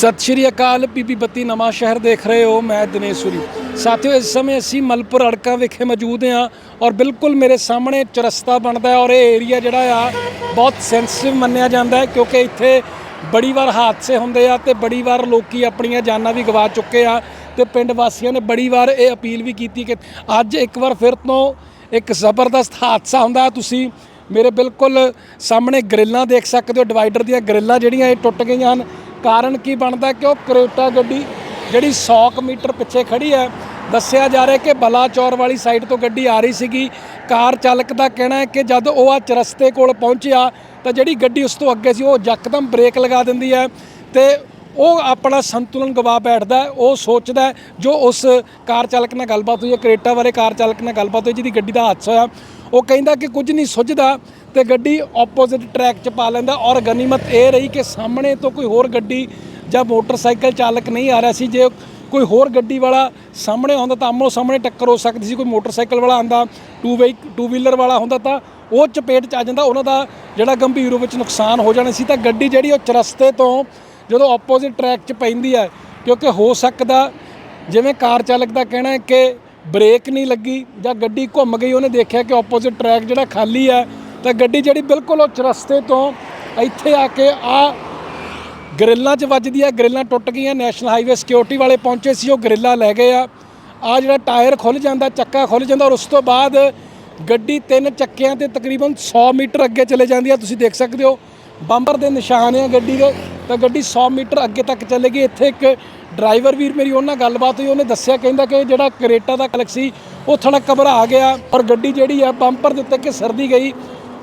ਸਤਿ ਸ਼੍ਰੀ ਅਕਾਲ ਪੀਪੀ ਬੱਤੀ ਨਵਾਂ ਸ਼ਹਿਰ ਦੇਖ ਰਹੇ ਹੋ, ਮੈਂ ਦਿਨੇਸ਼ਵਰੀ ਸਾਥੀਓ, ਇਸ ਸਮੇਂ ਅਸੀਂ ਮਲਪੁਰ ਅੜਕਾਂ ਵਿਖੇ ਮੌਜੂਦ ਹਾਂ ਔਰ ਬਿਲਕੁਲ ਮੇਰੇ ਸਾਹਮਣੇ ਚਰਸਤਾ ਬਣਦਾ ਔਰ ਇਹ ਏਰੀਆ ਜਿਹੜਾ ਆ, ਬਹੁਤ ਸੈਂਸਿਟਿਵ ਮੰਨਿਆ ਜਾਂਦਾ ਹੈ ਕਿਉਂਕਿ ਇੱਥੇ ਬੜੀ ਵਾਰ ਹਾਦਸੇ ਹੁੰਦੇ ਆ ਤੇ ਬੜੀ ਵਾਰ ਲੋਕੀ ਆਪਣੀਆਂ ਜਾਨਾਂ ਵੀ ਗਵਾ ਚੁੱਕੇ ਆ ਤੇ ਪਿੰਡ ਵਾਸੀਆਂ ਨੇ ਬੜੀ ਵਾਰ ਇਹ ਅਪੀਲ ਵੀ ਕੀਤੀ ਕਿ ਅੱਜ ਇੱਕ ਵਾਰ ਫਿਰ ਤੋਂ ਇੱਕ ਜ਼ਬਰਦਸਤ ਹਾਦਸਾ ਹੁੰਦਾ ਤੁਸੀਂ ਮੇਰੇ ਬਿਲਕੁਲ ਸਾਹਮਣੇ ਗ੍ਰਿਲਾਂ ਦੇਖ ਸਕਦੇ ਹੋ, ਡਿਵਾਈਡਰ ਦੀਆਂ ਗ੍ਰਿਲਾਂ ਜਿਹੜੀਆਂ ਇਹ ਟੁੱਟ ਗਈਆਂ ਹਨ। ਕਾਰਨ ਕੀ ਬਣਦਾ ਕਿ ਉਹ ਕਰੇਟਾ ਗੱਡੀ ਜਿਹੜੀ 100 ਕੁ ਮੀਟਰ ਪਿੱਛੇ ਖੜੀ ਹੈ, ਦੱਸਿਆ ਜਾ ਰਿਹਾ ਕਿ ਬਲਾਚੌਰ ਵਾਲੀ ਸਾਈਡ ਤੋਂ ਗੱਡੀ ਆ ਰਹੀ ਸੀਗੀ। ਕਾਰ ਚਾਲਕ ਦਾ ਕਹਿਣਾ ਹੈ ਕਿ ਜਦ ਉਹ ਆ ਚਰਸਤੇ ਕੋਲ ਪਹੁੰਚਿਆ ਤਾਂ ਜਿਹੜੀ ਗੱਡੀ ਉਸ ਤੋਂ ਅੱਗੇ ਸੀ, ਉਹ ਯਕਦਮ ਬ੍ਰੇਕ ਲਗਾ ਦਿੰਦੀ ਹੈ ਤੇ ਉਹ ਆਪਣਾ ਸੰਤੁਲਨ ਗਵਾ ਬੈਠਦਾ ਉਹ ਸੋਚਦਾ ਜੋ ਉਸ ਕਾਰ ਚਾਲਕ ਨਾਲ ਗੱਲਬਾਤ ਹੋਈ ਹੈ ਕਰੇਟਾ ਵਾਲੇ ਕਾਰ ਚਾਲਕ ਨਾਲ ਗੱਲਬਾਤ ਹੋਈ, ਜਿਹਦੀ ਗੱਡੀ ਦਾ ਹਾਦਸਾ ਹੋਇਆ। ਉਹ ਕਹਿੰਦਾ ਕਿ ਕੁਝ ਨਹੀਂ ਸੁੱਝਦਾ ਤੇ ਗੱਡੀ ਆਪੋਜ਼ਿਟ ਟਰੈਕ 'ਚ ਪਾ ਲੈਂਦਾ ਔਰ ਗਨੀਮਤ ਇਹ ਰਹੀ ਕਿ ਸਾਹਮਣੇ ਤੋਂ ਕੋਈ ਹੋਰ ਗੱਡੀ ਜਾਂ ਮੋਟਰਸਾਈਕਲ ਚਾਲਕ ਨਹੀਂ ਆ ਰਿਹਾ ਸੀ। ਜੇ ਕੋਈ ਹੋਰ ਗੱਡੀ ਵਾਲਾ ਸਾਹਮਣੇ ਆਉਂਦਾ ਤਾਂ ਆਮੋ ਸਾਹਮਣੇ ਟੱਕਰ ਹੋ ਸਕਦੀ ਸੀ। ਕੋਈ ਮੋਟਰਸਾਈਕਲ ਵਾਲਾ ਆਂਦਾ ਟੂ ਵੇ ਟੂ ਵੀਲਰ ਵਾਲਾ ਹੁੰਦਾ ਤਾਂ ਉਹ ਚਪੇਟ 'ਚ ਆ ਜਾਂਦਾ। ਉਹਨਾਂ ਦਾ ਜਿਹੜਾ ਗੰਭੀਰ ਰੂਪ ਵਿੱਚ ਨੁਕਸਾਨ ਹੋ ਜਾਣਾ ਸੀ। ਤਾਂ ਗੱਡੀ ਜਿਹੜੀ ਉਹ ਚਰਸਤੇ ਤੋਂ ਜਦੋਂ ਆਪੋਜ਼ਿਟ ਟਰੈਕ 'ਚ ਪੈਂਦੀ ਹੈ ਕਿਉਂਕਿ ਹੋ ਸਕਦਾ ਜਿਵੇਂ ਕਾਰ ਚਾਲਕ ਦਾ ਕਹਿਣਾ ਹੈ ਕਿ ਬ੍ਰੇਕ ਨਹੀਂ ਲੱਗੀ ਜਾਂ ਗੱਡੀ ਘੁੰਮ ਗਈ, ਉਹਨੇ ਦੇਖਿਆ ਕਿ ਆਪੋਜ਼ਿਟ ਟਰੈਕ ਜਿਹੜਾ ਖਾਲੀ ਹੈ ਤਾਂ ਗੱਡੀ ਜਿਹੜੀ ਬਿਲਕੁਲ ਉਹ ਚਰਸਤੇ ਤੋਂ ਇੱਥੇ ਆ ਕੇ ਆ ਗ੍ਰਿਲਾਂ 'ਚ ਵੱਜਦੀ ਆ, ਗ੍ਰਿਲਾਂ ਟੁੱਟ ਗਈਆਂ ਨੈਸ਼ਨਲ ਹਾਈਵੇ ਸਿਕਿਉਰਿਟੀ ਵਾਲੇ ਪਹੁੰਚੇ ਸੀ, ਉਹ ਗ੍ਰਿਲਾਂ ਲੈ ਗਏ ਆ। ਆ ਜਿਹੜਾ ਟਾਇਰ ਖੁੱਲ ਜਾਂਦਾ, ਚੱਕਾ ਖੁੱਲ ਜਾਂਦਾ, ਔਰ ਉਸ ਤੋਂ ਬਾਅਦ ਗੱਡੀ ਤਿੰਨ ਚੱਕਿਆਂ ਤੇ ਤਕਰੀਬਨ 100 ਮੀਟਰ ਅੱਗੇ ਚਲੇ ਜਾਂਦੀ ਆ, ਤੁਸੀਂ ਦੇਖ ਸਕਦੇ ਹੋ। ਬੰਬਰ ਦੇ ਨਿਸ਼ਾਨ ਆ ਗੱਡੀ ਦੇ, ਤਾਂ ਗੱਡੀ 100 ਮੀਟਰ ਅੱਗੇ ਤੱਕ ਚਲੇ ਗਈ ਇੱਥੇ ਇੱਕ ਡਰਾਈਵਰ ਵੀਰ ਮੇਰੀ, ਉਹਨਾਂ ਨਾਲ ਗੱਲਬਾਤ ਹੋਈ, ਉਹਨੇ ਦੱਸਿਆ, ਕਹਿੰਦਾ ਕਿ ਜਿਹੜਾ ਕਰੇਟਾ ਦਾ ਕਲਕ ਸੀ, ਉਹ ਥੋੜਾ ਘਬਰਾ ਗਿਆ ਔਰ ਗੱਡੀ ਜਿਹੜੀ ਆ ਬੰਪਰ ਦੇ ਉੱਤੇ ਘਿਸਰਦੀ ਗਈ।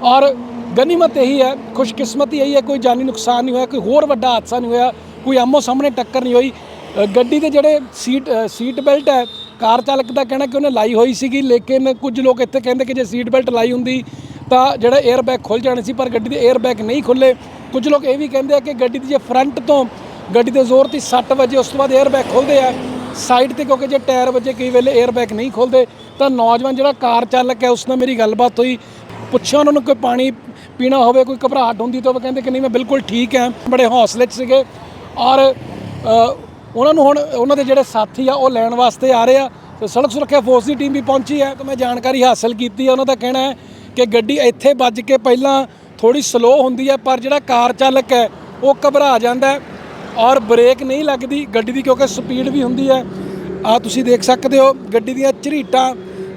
ਔਰ ਗਨੀਮਤ ਇਹੀ ਹੈ ਖੁਸ਼ਕਿਸਮਤੀ ਇਹੀ ਹੈ ਕੋਈ ਜਾਨੀ ਨੁਕਸਾਨ ਨਹੀਂ ਹੋਇਆ, ਕੋਈ ਹੋਰ ਵੱਡਾ ਹਾਦਸਾ ਨਹੀਂ ਹੋਇਆ, ਕੋਈ ਆਮੋ ਸਾਹਮਣੇ ਟੱਕਰ ਨਹੀਂ ਹੋਈ। ਗੱਡੀ ਦੇ ਜਿਹੜੇ ਸੀਟ ਸੀਟ ਬੈਲਟ ਹੈ ਕਾਰ ਚਾਲਕ ਦਾ ਕਹਿਣਾ ਕਿ ਉਹਨੇ ਲਾਈ ਹੋਈ ਸੀਗੀ, ਲੇਕਿਨ ਕੁਝ ਲੋਕ ਇੱਥੇ ਕਹਿੰਦੇ ਕਿ ਜੇ ਸੀਟ ਬੈਲਟ ਲਾਈ ਹੁੰਦੀ ਤਾਂ ਜਿਹੜਾ 에ਅਰ ਬੈਗ ਖੁੱਲ ਜਾਣੇ ਸੀ, ਪਰ ਗੱਡੀ ਦੇ 에ਅਰ ਨਹੀਂ ਖੁੱਲੇ ਕੁਝ ਲੋਕ ਇਹ ਵੀ ਕਹਿੰਦੇ ਆ ਕਿ ਗੱਡੀ ਦੀ ਜੇ ਫਰੰਟ ਤੋਂ ਗੱਡੀ ਦੇ ਜ਼ੋਰ ਤੇ 60 ਵਜੇ ਉਸ ਤੋਂ ਬਾਅਦ 에ਅਰ ਬੈਗ ਖੁੱਲਦੇ ਆ ਸਾਈਡ ਤੇ ਕਿਉਂਕਿ ਜੇ ਟਾਇਰ ਵਜੇ ਕਈ ਵੇਲੇ 에ਅਰ ਨਹੀਂ ਖੁੱਲਦੇ ਤਾਂ ਨੌਜਵਾਨ ਜਿਹੜਾ ਕਾਰ ਚਾਲਕ ਹੈ ਉਸ ਨਾਲ ਮੇਰੀ ਗੱਲਬਾਤ ਹੋਈ। ਪੁੱਛਿਆ ਉਹਨਾਂ ਨੂੰ ਕੋਈ ਪਾਣੀ ਪੀਣਾ ਹੋਵੇ, ਕੋਈ ਘਬਰਾਹਟ ਹੁੰਦੀ ਤਾਂ ਉਹ ਕਹਿੰਦੇ ਕਿ ਨਹੀਂ, ਮੈਂ ਬਿਲਕੁਲ ਠੀਕ ਹਾਂ। ਬੜੇ ਹੌਸਲੇ 'ਚ ਸੀਗੇ। ਔਰ ਉਹਨਾਂ ਨੂੰ ਹੁਣ ਉਹਨਾਂ ਦੇ ਜਿਹੜੇ ਸਾਥੀ ਆ, ਉਹ ਲੈਣ ਵਾਸਤੇ ਆ ਰਹੇ ਆ। ਤੇ ਸੜਕ ਸੁਰੱਖਿਆ ਫੋਰਸ ਦੀ ਟੀਮ ਵੀ ਪਹੁੰਚੀ ਹੈ, ਤਾਂ ਮੈਂ ਜਾਣਕਾਰੀ ਹਾਸਲ ਕੀਤੀ ਹੈ। ਉਹਨਾਂ ਦਾ ਕਹਿਣਾ ਹੈ ਕਿ ਗੱਡੀ ਇੱਥੇ ਵੱਜ ਕੇ ਪਹਿਲਾਂ ਥੋੜੀ ਸਲੋ ਹੁੰਦੀ ਹੈ, ਪਰ ਜਿਹੜਾ ਕਾਰ ਚਾਲਕ ਹੈ, ਉਹ ਘਬਰਾ ਜਾਂਦਾ ਹੈ ਔਰ ਬ੍ਰੇਕ ਨਹੀਂ ਲੱਗਦੀ ਗੱਡੀ ਦੀ, ਕਿਉਂਕਿ ਸਪੀਡ ਵੀ ਹੁੰਦੀ ਹੈ। ਆ ਤੁਸੀਂ ਦੇਖ ਸਕਦੇ ਹੋ ਗੱਡੀ ਦੀਆਂ ਝਰੀਟਾਂ,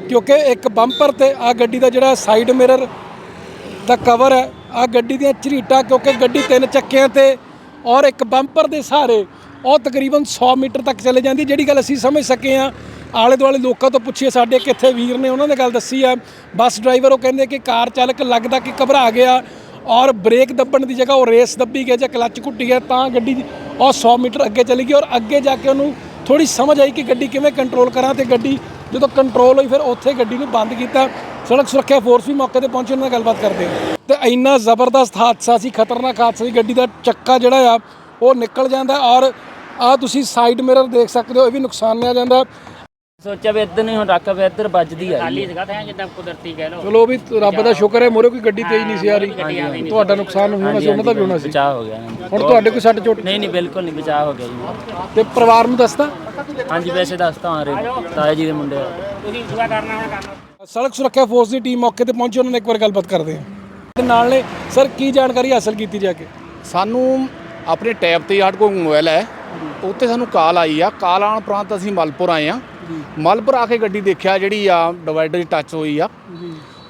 ਕਿਉਂਕਿ ਇੱਕ ਬੰਪਰ ਤੇ ਆ ਗੱਡੀ ਦਾ ਜਿਹੜਾ ਸਾਈਡ ਮਿਰਰ ਦਾ ਕਵਰ ਹੈ ਆ ਗੱਡੀ ਦੀਆਂ ਝਰੀਟਾਂ, ਕਿਉਂਕਿ ਗੱਡੀ ਤਿੰਨ ਚੱਕਿਆਂ ਤੇ ਔਰ ਇੱਕ ਬੰਪਰ ਦੇ ਸਹਾਰੇ ਉਹ ਤਕਰੀਬਨ 100 ਮੀਟਰ ਤੱਕ ਚਲੇ ਜਾਂਦੀ ਜਿਹੜੀ ਗੱਲ ਅਸੀਂ ਸਮਝ ਸਕੇ ਆ ਆਲੇ ਦੁਆਲੇ ਲੋਕਾਂ ਤੋਂ ਪੁੱਛੀਏ ਸਾਡੇ ਕਿੱਥੇ ਵੀਰ ਨੇ, ਉਹਨਾਂ ਨੇ ਗੱਲ ਦੱਸੀ ਆ। ਬੱਸ ਡਰਾਈਵਰ ਉਹ ਕਹਿੰਦੇ ਕਿ ਕਾਰ ਚਾਲਕ ਲੱਗਦਾ ਕਿ ਘਬਰਾ ਗਿਆ ਔਰ ਬ੍ਰੇਕ ਦੱਬਣ ਦੀ ਜਗ੍ਹਾ ਉਹ ਰੇਸ ਦੱਬੀ ਗਿਆ ਜਾਂ ਕਲੱਚ ਘੁੱਟੀ ਗਿਆ ਤਾਂ ਗੱਡੀ ਉਹ 100 ਮੀਟਰ ਅੱਗੇ ਚਲੀ ਗਈ ਔਰ ਅੱਗੇ ਜਾ ਕੇ ਉਹਨੂੰ ਥੋੜੀ ਸਮਝ ਆਈ ਕਿ ਗੱਡੀ ਕਿਵੇਂ ਕੰਟਰੋਲ ਕਰਾਂ ਤੇ ਗੱਡੀ ਜਦੋਂ ਕੰਟਰੋਲ ਹੋਈ ਫਿਰ ਉੱਥੇ ਗੱਡੀ ਨੂੰ ਬੰਦ ਕੀਤਾ। ਸੜਕ ਸੁਰੱਖਿਆ ਫੋਰਸ ਵੀ ਮੌਕੇ ਤੇ ਪਹੁੰਚੇ, ਉਹਨਾਂ ਨਾਲ ਗੱਲਬਾਤ ਕਰਦੇ ਆ ਤੇ ਇੰਨਾ ਜ਼ਬਰਦਸਤ ਹਾਦਸਾ ਸੀ, ਖਤਰਨਾਕ ਹਾਦਸਾ ਸੀ, ਗੱਡੀ ਦਾ ਚੱਕਾ ਜਿਹੜਾ ਆ, ਉਹ ਨਿਕਲ ਜਾਂਦਾ ਔਰ ਆ ਤੁਸੀਂ ਸਾਈਡ ਮਿਰਰ ਦੇਖ ਸਕਦੇ ਹੋ, ਇਹ ਵੀ ਨੁਕਸਾਨ ਨੁਕਸਾਨਿਆ ਜਾਂਦਾ। ਸੋਚਿਆ ਵੀ ਇੱਧਰ ਨਹੀਂ ਹੁਣ ਰੱਖ ਵੀ ਇੱਧਰ ਵੱਜਦੀ ਆ ਖਾਲੀ ਜਗ੍ਹਾ ਤੇ ਜਿੱਦਾਂ ਕੁਦਰਤੀ ਕਹਿ ਲਓ। ਚਲੋ ਵੀ ਰੱਬ ਦਾ ਸ਼ੁਕਰ ਹੈ ਮੋਰੇ ਕੋਈ ਗੱਡੀ ਤੇਜ਼ ਨਹੀਂ ਸੀ ਆ ਰਹੀ। ਤੁਹਾਡਾ ਨੁਕਸਾਨ ਹੋਣਾ ਸੀ ਉਹਨਾਂ ਦਾ ਵੀ ਹੋਣਾ ਸੀ। ਬਚਾਅ ਹੋ ਗਿਆ ਹੁਣ ਤੁਹਾਡੇ ਕੋਈ ਸੱਟ ਚੋਟ ਨਹੀਂ ਨਹੀਂ ਬਿਲਕੁਲ ਨਹੀਂ ਬਚਾਅ ਹੋ ਗਿਆ ਜੀ। ਤੇ ਪਰਿਵਾਰ ਨੂੰ ਦੱਸਦਾ ਹਾਂਜੀ ਵੈਸੇ ਦੱਸਤਾ ਆ ਰਹੇ ਤਾਇਆ ਜੀ ਦੇ ਮੁੰਡੇ ਆ। ਤੁਸੀਂ ਦੁਆ ਕਰਨਾ ਹੁਣ ਕਰਨਾ। ਸੜਕ ਸੁਰੱਖਿਆ ਫੋਰਸ ਦੀ ਟੀਮ ਮੌਕੇ ਤੇ ਪਹੁੰਚੀ ਉਹਨਾਂ ਨਾਲ ਇੱਕ ਵਾਰ ਗੱਲਬਾਤ ਕਰਦੇ ਤੇ ਨਾਲ ਨੇ ਸਰ ਕੀ ਜਾਣਕਾਰੀ ਹਾਸਲ ਕੀਤੀ ਜਾ ਕੇ? ਸਾਨੂੰ ਆਪਣੇ ਟੈਬ ਤੇ ਸਾਡੇ ਕੋਲ ਮੋਬਾਈਲ ਹੈ। ਉੱਤੇ ਸਾਨੂੰ ਕਾਲ ਆਈ ਆ। ਕਾਲ ਆਉਣ ਉਪਰੰਤ ਅਸੀਂ ਮਲਪੁਰ ਆਏ ਆ ਮਲਪੁਰ ਆ ਕੇ ਗੱਡੀ ਦੇਖਿਆ ਜਿਹੜੀ ਆ ਡਿਵਾਈਡਰ ਦੀ ਟੱਚ ਹੋਈ ਆ।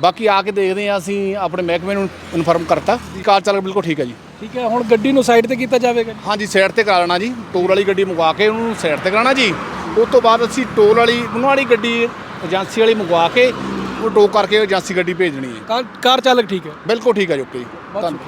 ਬਾਕੀ ਆ ਕੇ ਦੇਖਦੇ ਆ ਅਸੀਂ ਆਪਣੇ ਮਹਿਕਮੇ ਨੂੰ ਇਨਫੋਰਮ ਕਰਤਾ ਕਾਰ ਚਾਲਕ ਬਿਲਕੁਲ ਠੀਕ ਹੈ ਜੀ। ਠੀਕ ਹੈ ਹੁਣ ਗੱਡੀ ਨੂੰ ਸਾਈਡ ਤੇ ਕੀਤਾ ਜਾਵੇਗਾ? ਹਾਂਜੀ ਸਾਈਡ ਤੇ ਕਰਾ ਲੈਣਾ ਜੀ। ਟੋਲ ਵਾਲੀ ਗੱਡੀ ਮੰਗਵਾ ਕੇ ਉਹਨੂੰ ਸਾਈਡ ਤੇ ਕਰਾਣਾ ਜੀ। ਉਸ ਤੋਂ ਬਾਅਦ ਅਸੀਂ ਟੋਲ ਵਾਲੀ ਉਹਨਾਂ ਵਾਲੀ ਗੱਡੀ ਏਜੰਸੀ ਵਾਲੀ ਮੰਗਵਾ ਕੇ ਉਹ ਟੋ ਕਰਕੇ ਏਜੰਸੀ ਗੱਡੀ ਭੇਜਣੀ ਹੈ। ਕਾਰ ਕਾਰ ਚਾਲਕ ਠੀਕ ਹੈ? ਬਿਲਕੁਲ ਠੀਕ ਹੈ ਜੀ ਓਕੇ ਜੀ। ਧੰਨਵਾਦ।